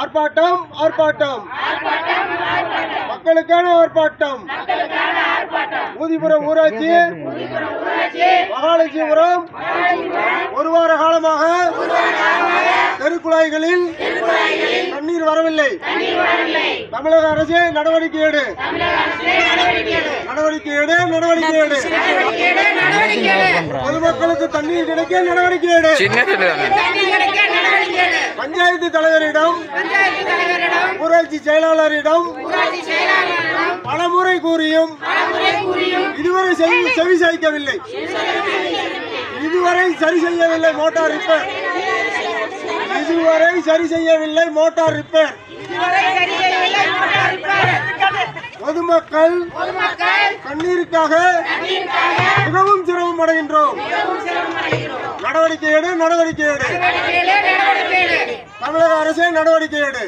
ஆர்ப்பாட்டம் ஆர்ப்பாட்டம். மக்களுக்கான ஆர்ப்பாட்டம். ஊதிபுரம் ஊராட்சி மகாலட்சுமிபுரம் ஒரு வார காலமாக தெருக்குழாய்களில் தண்ணீர் வரவில்லை. தமிழக அரசே நடவடிக்கை எடு. நடவடிக்கை எடு நடவடிக்கை எடு. பொதுமக்களுக்கு தண்ணீர் கிடைக்க நடவடிக்கை எடு. பஞ்சாயத்து தலைவரிடம் ஊராட்சி செயலாளரிடம் பலமுறை கூறியும் இதுவரை செவி செவி சாய்க்கவில்லை. இதுவரை சரி செய்யவில்லை மோட்டார் ரிப்பேர். இதுவரை சரி செய்யவில்லை மோட்டார் ரிப்பேர். பொதுமக்கள் தண்ணீருக்காக மிகவும் சிரமம் அடைகின்றோம். நடவடிக்கை எடு நடவடிக்கை எடு. அரசே நடவடிக்கை எடு.